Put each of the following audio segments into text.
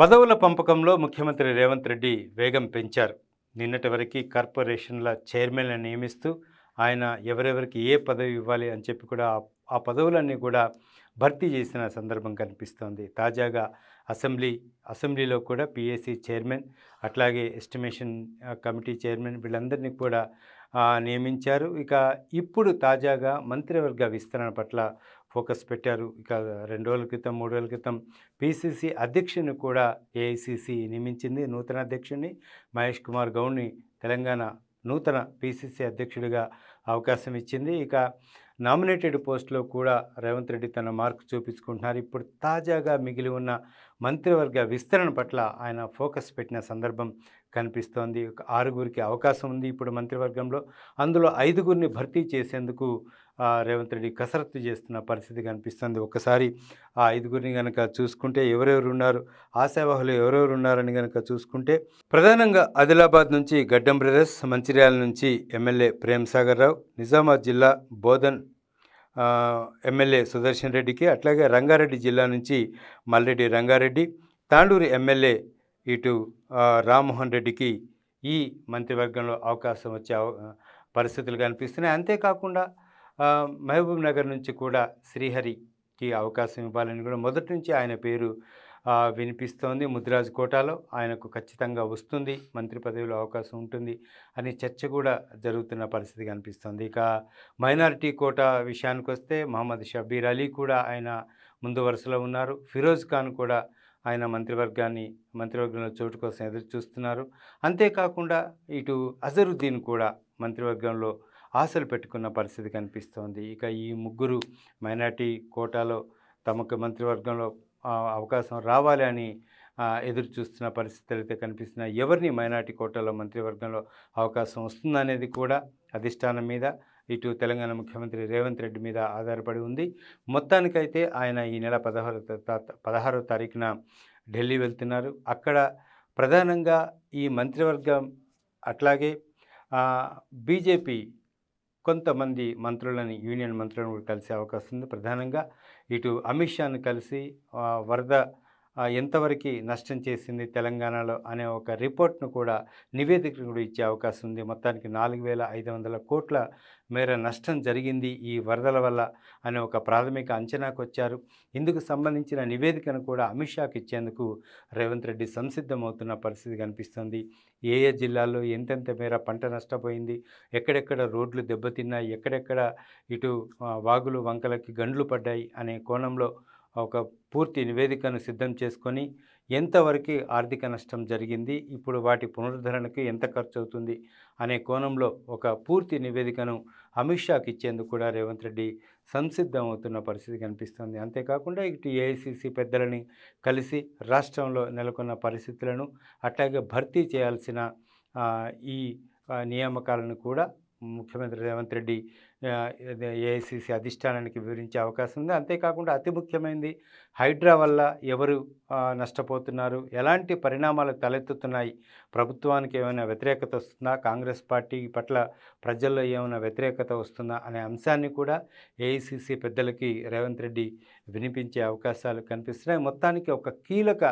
పదవుల పంపకంలో ముఖ్యమంత్రి రేవంత్ రెడ్డి వేగం పెంచారు. నిన్నటి వరకు కార్పొరేషన్ల చైర్మన్లను నియమిస్తూ ఆయన ఎవరెవరికి ఏ పదవి ఇవ్వాలి అని చెప్పి కూడా ఆ- పదవులన్నీ కూడా భర్తీ చేసిన సందర్భం కనిపిస్తోంది. తాజాగా అసెంబ్లీ అసెంబ్లీలో కూడా పిఎస్సి చైర్మన్ అట్లాగే ఎస్టిమేషన్ కమిటీ చైర్మన్ వీళ్ళందరినీ కూడా నియమించారు. ఇక ఇప్పుడు తాజాగా మంత్రివర్గ విస్తరణ పట్ల ఫోకస్ పెట్టారు. ఇక రెండు రోజుల క్రితం మూడు రోజుల క్రితం పిసిసి అధ్యక్షుని కూడా ఏఐసిసి నియమించింది. నూతన అధ్యక్షుడిని మహేష్ కుమార్ గౌడ్ని తెలంగాణ నూతన పిసిసి అధ్యక్షుడిగా అవకాశం ఇచ్చింది. ఇక నామినేటెడ్ పోస్టులో కూడా రేవంత్ రెడ్డి తన మార్కు చూపించుకుంటున్నారు. ఇప్పుడు తాజాగా మిగిలి ఉన్న మంత్రివర్గ విస్తరణ పట్ల ఆయన ఫోకస్ పెట్టిన సందర్భం కనిపిస్తోంది. ఆరుగురికి అవకాశం ఉంది ఇప్పుడు మంత్రివర్గంలో. అందులో ఐదుగురిని భర్తీ చేసేందుకు రేవంత్ రెడ్డి కసరత్తు చేస్తున్న పరిస్థితి కనిపిస్తుంది. ఒకసారి ఆ ఐదుగురిని కనుక చూసుకుంటే ఎవరెవరు ఉన్నారు ఆశావాహులు ఎవరెవరు ఉన్నారని కనుక చూసుకుంటే ప్రధానంగా ఆదిలాబాద్ నుంచి గడ్డం బ్రదర్స్ మంచిర్యాల నుంచి ఎమ్మెల్యే ప్రేమ్ సాగర్ రావు నిజామాబాద్ జిల్లా బోధన్ ఎమ్మెల్యే సుదర్శన్ రెడ్డికి అట్లాగే రంగారెడ్డి జిల్లా నుంచి మల్రెడ్డి రంగారెడ్డి తాండూరు ఎమ్మెల్యే ఇటు రామ్మోహన్ రెడ్డికి ఈ మంత్రివర్గంలో అవకాశం వచ్చే అవ- పరిస్థితులు కనిపిస్తున్నాయి. అంతేకాకుండా మహబూబ్ నగర్ నుంచి కూడా శ్రీహరికి అవకాశం ఇవ్వాలని కూడా మొదటి నుంచి ఆయన పేరు వినిపిస్తోంది. ముద్రాజ్ కోటాలో ఆయనకు ఖచ్చితంగా వస్తుంది. మంత్రి పదవిలో అవకాశం ఉంటుంది అని చర్చ కూడా జరుగుతున్న పరిస్థితి కనిపిస్తోంది ఇక మైనారిటీ కోటా విషయానికి వస్తే మహమ్మద్ షబీర్ అలీ కూడా ఆయన ముందు వరుసలో ఉన్నారు. ఫిరోజ్ ఖాన్ కూడా ఆయన మంత్రివర్గాన్ని మంత్రివర్గంలో చోటు కోసం ఎదురు చూస్తున్నారు. అంతేకాకుండా ఇటు అజరుద్దీన్ కూడా మంత్రివర్గంలో ఆశలు పెట్టుకున్న పరిస్థితి కనిపిస్తోంది ఇక ఈ ముగ్గురు మైనార్టీ కోటాలో తమకు మంత్రివర్గంలో అవకాశం రావాలి అని ఎదురు చూస్తున్న పరిస్థితులు అయితే కనిపిస్తున్నాయి. ఎవరిని మైనార్టీ కోటాలో మంత్రివర్గంలో అవకాశం వస్తుందనేది కూడా అధిష్టానం మీద ఇటు తెలంగాణ ముఖ్యమంత్రి రేవంత్ రెడ్డి మీద ఆధారపడి ఉంది. మొత్తానికైతే ఆయన ఈ నెల పదహారు పదహారో తారీఖున ఢిల్లీ వెళ్తున్నారు. అక్కడ ప్రధానంగా ఈ మంత్రివర్గం అట్లాగే బీజేపీ కొంతమంది మంత్రులని యూనియన్ మంత్రులను కూడా కలిసే అవకాశం ఉంది. ప్రధానంగా ఇటు అమిత్ షాను కలిసి వరద ఎంతవరకు నష్టం చేసింది తెలంగాణలో అనే ఒక రిపోర్ట్ను కూడా నివేదికను కూడా ఇచ్చే అవకాశం ఉంది. మొత్తానికి నాలుగు వేల ఐదు వందల కోట్ల మేర నష్టం జరిగింది ఈ వరదల వల్ల అనే ఒక ప్రాథమిక అంచనాకు వచ్చారు. ఇందుకు సంబంధించిన నివేదికను కూడా అమిత్ షాకి ఇచ్చేందుకు రేవంత్ రెడ్డి సంసిద్ధమవుతున్న పరిస్థితి కనిపిస్తుంది. ఏ ఏ జిల్లాల్లో ఎంతెంత మేర పంట నష్టపోయింది ఎక్కడెక్కడ రోడ్లు దెబ్బతిన్నాయి ఎక్కడెక్కడ ఇటు వాగులు వంకలకి గండ్లు పడ్డాయి అనే కోణంలో ఒక పూర్తి నివేదికను సిద్ధం చేసుకొని ఎంతవరకు ఆర్థిక నష్టం జరిగింది ఇప్పుడు వాటి పునరుద్ధరణకు ఎంత ఖర్చు అవుతుంది అనే కోణంలో ఒక పూర్తి నివేదికను అమిత్ షాకి ఇచ్చేందుకు కూడా రేవంత్ రెడ్డి సంసిద్ధం అవుతున్న పరిస్థితి కనిపిస్తుంది. అంతేకాకుండా ఇటు ఏఐసిసి పెద్దలని కలిసి రాష్ట్రంలో నెలకొన్న పరిస్థితులను అట్లాగే భర్తీ చేయాల్సిన ఈ నియామకాలను కూడా ముఖ్యమంత్రి రేవంత్ రెడ్డి ఏఐసిసి అధిష్టానానికి వివరించే అవకాశం ఉంది. అంతేకాకుండా అతి ముఖ్యమైనది హైడ్రా వల్ల ఎవరు నష్టపోతున్నారు? ఎలాంటి పరిణామాలు తలెత్తుతున్నాయి? ప్రభుత్వానికి ఏమైనా వ్యతిరేకత వస్తుందా? కాంగ్రెస్ పార్టీ పట్ల ప్రజల్లో ఏమైనా వ్యతిరేకత వస్తుందా? అనే అంశాన్ని కూడా ఏఐసిసి పెద్దలకి రేవంత్ రెడ్డి వినిపించే అవకాశాలు కనిపిస్తున్నాయి. మొత్తానికి ఒక కీలక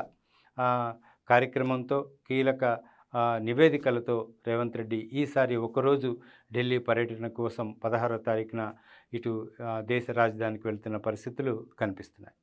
కార్యక్రమంతో కీలక నివేదికలతో రేవంత్ రెడ్డి ఈసారి ఒకరోజు ఢిల్లీ పర్యటన కోసం పదహారో తారీఖున ఇటు దేశ రాజధానికి వెళ్తున్న పరిస్థితులు కనిపిస్తున్నాయి.